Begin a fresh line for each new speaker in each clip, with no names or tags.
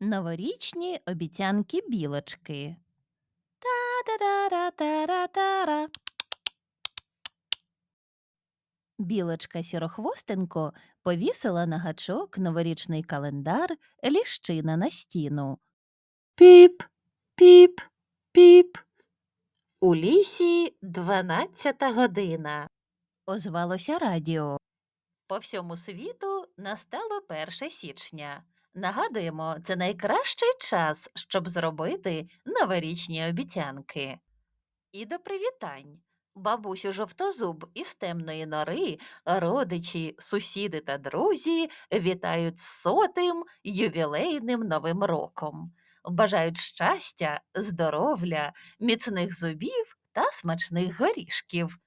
Новорічні обіцянки білочки. Та-да-да-да-та-ра-та-ра. Білочка Сірохвостенко повісила на гачок новорічний календар ліщина на стіну.
Піп, піп, піп. У лісі дванадцята година.
Озвалося радіо. По всьому світу настало 1 січня. Нагадуємо, це найкращий час, щоб зробити новорічні обіцянки. І до привітань. Бабусю жовтозуб із темної нори, родичі, сусіди та друзі вітають сотим ювілейним новим роком. Бажають щастя, здоров'я, міцних зубів та смачних горішків.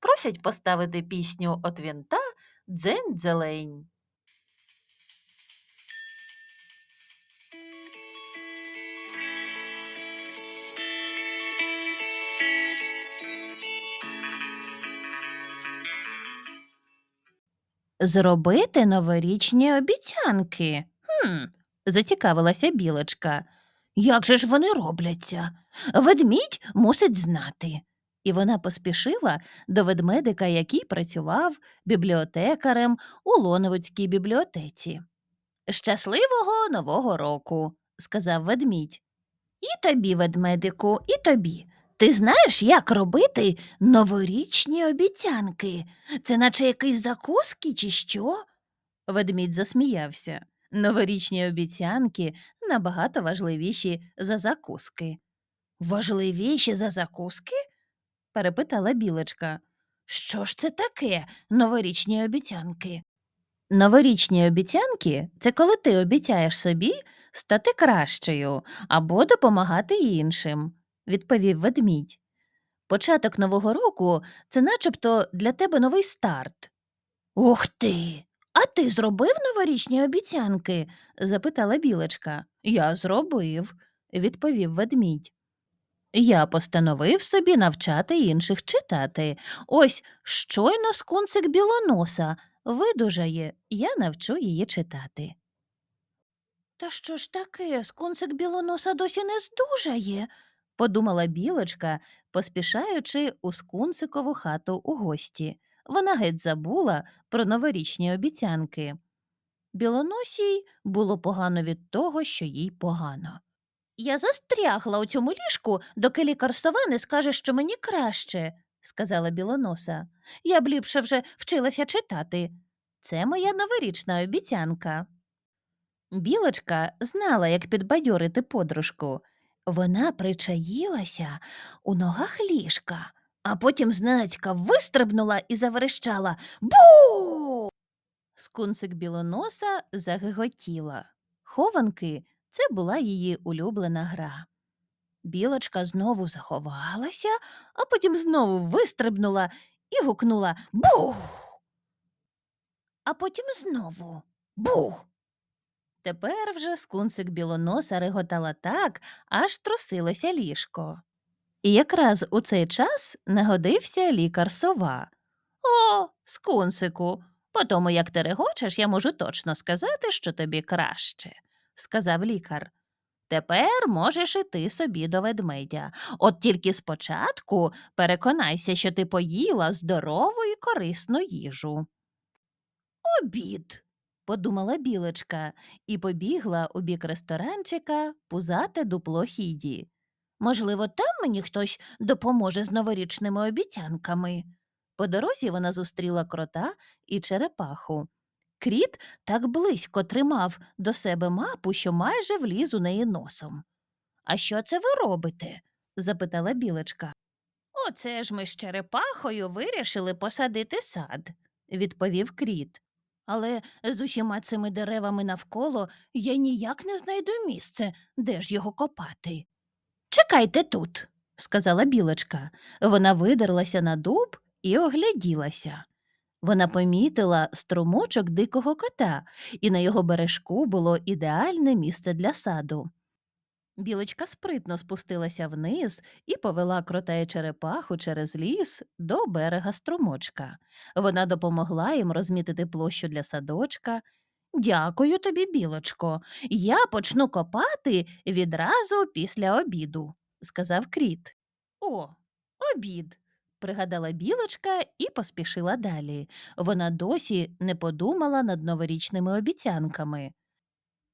Просять поставити пісню от вінта дзень-дзелень. Зробити новорічні обіцянки. Хм, зацікавилася білочка. Як же ж вони робляться? Ведмідь мусить знати. І вона поспішила до ведмедика, який працював бібліотекарем у Лоновицькій бібліотеці. Щасливого нового року, сказав ведмідь. І тобі, ведмедику, і тобі. Ти знаєш, як робити новорічні обіцянки? Це наче якісь закуски, чи що? Ведмідь засміявся. Новорічні обіцянки набагато важливіші за закуски. Важливіші за закуски? перепитала білочка. Що ж це таке новорічні обіцянки? Новорічні обіцянки це коли ти обіцяєш собі стати кращою або допомагати іншим, відповів ведмідь. Початок нового року це начебто для тебе новий старт. Ух ти! А ти зробив новорічні обіцянки? запитала білочка. Я зробив, відповів ведмідь. Я постановив собі навчати інших читати. Ось щойно скунсик білоноса видужає, я навчу її читати. Та що ж таке, скунсик білоноса досі не здужає, подумала білочка, поспішаючи у скунсикову хату у гості. Вона геть забула про новорічні обіцянки. Білоносій було погано від того, що їй погано. Я застрягла у цьому ліжку, доки лікар сова не скаже, що мені краще, сказала білоноса. Я б ліпше вже вчилася читати. Це моя новорічна обіцянка. Білочка знала, як підбадьорити подружку. Вона причаїлася у ногах ліжка, а потім зненацька вистрибнула і заверещала Бу. Скунсик білоноса загиготіла. Хованки це була її улюблена гра. Білочка знову заховалася, а потім знову вистрибнула і гукнула Бух. А потім знову Бух. Тепер вже скунсик білоноса реготала так, аж трусилося ліжко. І якраз у цей час нагодився лікар сова. О, скунсику, по тому, як ти регочеш, я можу точно сказати, що тобі краще, сказав лікар. Тепер можеш іти собі до ведмедя. От тільки спочатку переконайся, що ти поїла здорову і корисну їжу. Обід, подумала білочка і побігла у бік ресторанчика пузате дупло хіді. Можливо, там мені хтось допоможе з новорічними обіцянками. По дорозі вона зустріла крота і черепаху. Кріт так близько тримав до себе мапу, що майже вліз у неї носом. А що це ви робите? запитала білочка. Оце ж ми з черепахою вирішили посадити сад, відповів кріт. Але з усіма цими деревами навколо я ніяк не знайду місце, де ж його копати. Чекайте тут, сказала білочка. Вона видерлася на дуб і огляділася. Вона помітила струмочок дикого кота, і на його бережку було ідеальне місце для саду. Білочка спритно спустилася вниз і повела крота черепаху через ліс до берега струмочка. Вона допомогла їм розмітити площу для садочка, Дякую тобі, білочко. Я почну копати відразу після обіду, сказав кріт. О, обід. пригадала білочка і поспішила далі. Вона досі не подумала над новорічними обіцянками.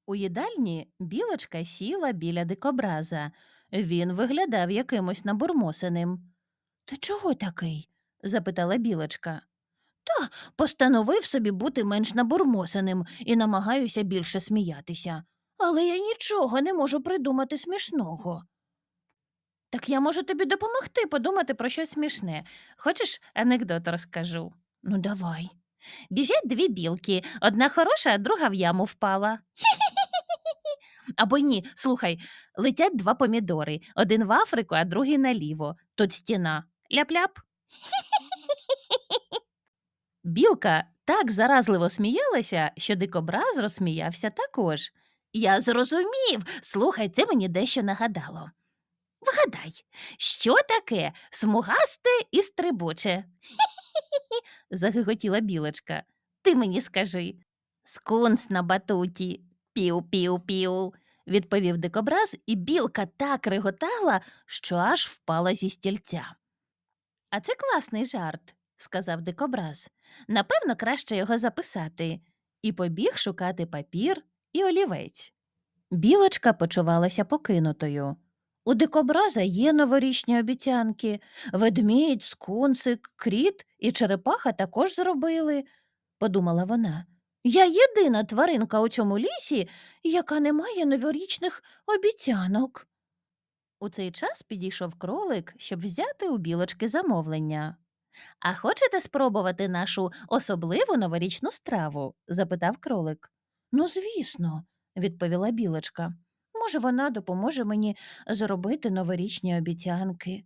У їдальні білочка сіла біля дикобраза. Він виглядав якимось набурмосеним. Ти чого такий? запитала білочка. Та постановив собі бути менш набурмосеним і намагаюся більше сміятися. Але я нічого не можу придумати смішного. Так я можу тобі допомогти подумати про щось смішне. Хочеш анекдот розкажу? Ну, давай. Біжать дві білки, одна хороша, а друга в яму впала. Або ні, слухай, летять два помідори, один в Африку, а другий наліво. Тут стіна. Ляп-ляп. Білка так заразливо сміялася, що дикобраз розсміявся також. Я зрозумів. Слухай, це мені дещо нагадало. Вгадай, що таке смугасте і стрибуче? загиготіла білочка. Ти мені скажи. Скунс на батуті. Піу-піу-піу, відповів дикобраз, і білка так реготала, що аж впала зі стільця. А це класний жарт, сказав дикобраз. Напевно, краще його записати. І побіг шукати папір і олівець. Білочка почувалася покинутою. У дикобраза є новорічні обіцянки. Ведмідь, скунсик, кріт і черепаха також зробили, подумала вона. Я єдина тваринка у цьому лісі, яка не має новорічних обіцянок. У цей час підійшов кролик, щоб взяти у білочки замовлення. А хочете спробувати нашу особливу новорічну страву? запитав кролик. Ну, звісно, відповіла білочка. Може, вона допоможе мені зробити новорічні обіцянки.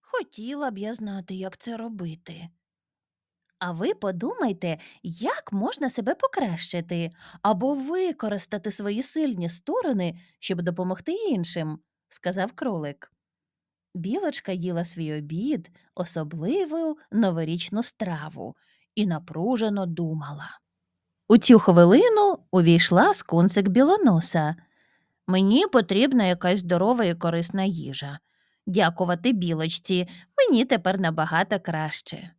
Хотіла б я знати, як це робити. А ви подумайте, як можна себе покращити або використати свої сильні сторони, щоб допомогти іншим, сказав кролик. Білочка їла свій обід, особливу новорічну страву, і напружено думала. У цю хвилину увійшла скунсик білоноса. Мені потрібна якась здорова і корисна їжа. Дякувати білочці, мені тепер набагато краще.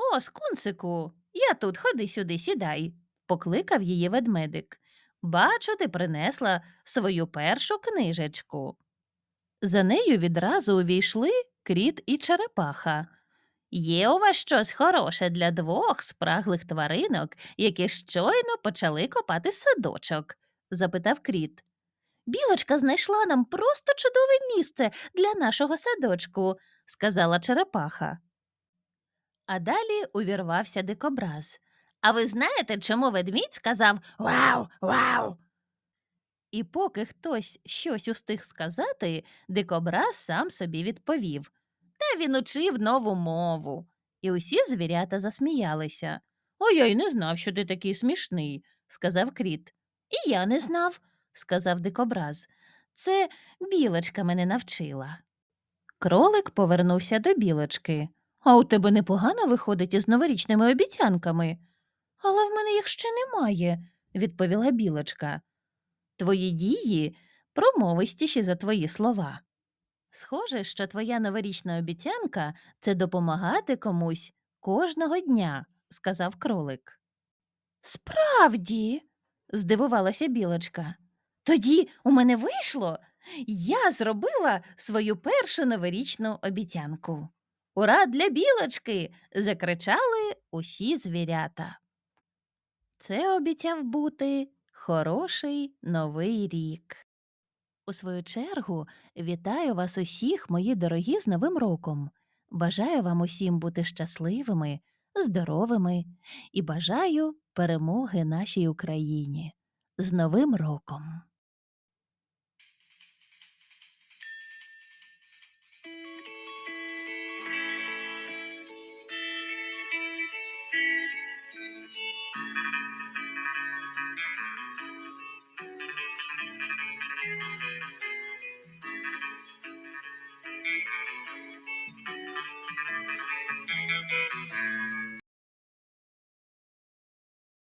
О, скунсику, я тут, ходи сюди, сідай, покликав її ведмедик. Бачу, ти принесла свою першу книжечку. За нею відразу увійшли кріт і черепаха. Є у вас щось хороше для двох спраглих тваринок, які щойно почали копати садочок? запитав кріт. Білочка знайшла нам просто чудове місце для нашого садочку, сказала черепаха. А далі увірвався дикобраз. А ви знаєте, чому ведмідь сказав Вау, вау? І поки хтось щось устиг сказати, дикобраз сам собі відповів. Та він учив нову мову. І усі звірята засміялися. Ой, я й не знав, що ти такий смішний, сказав кріт. І я не знав, сказав дикобраз. Це білочка мене навчила. Кролик повернувся до білочки. А у тебе непогано виходить із новорічними обіцянками. Але в мене їх ще немає, відповіла білочка. Твої дії промовистіші за твої слова. Схоже, що твоя новорічна обіцянка це допомагати комусь кожного дня, сказав кролик. Справді, здивувалася білочка. Тоді у мене вийшло. Я зробила свою першу новорічну обіцянку. Ура для білочки. закричали усі звірята. Це обіцяв бути хороший новий рік. У свою чергу вітаю вас усіх, мої дорогі, з Новим роком. Бажаю вам усім бути щасливими, здоровими і бажаю перемоги нашій Україні. З Новим роком!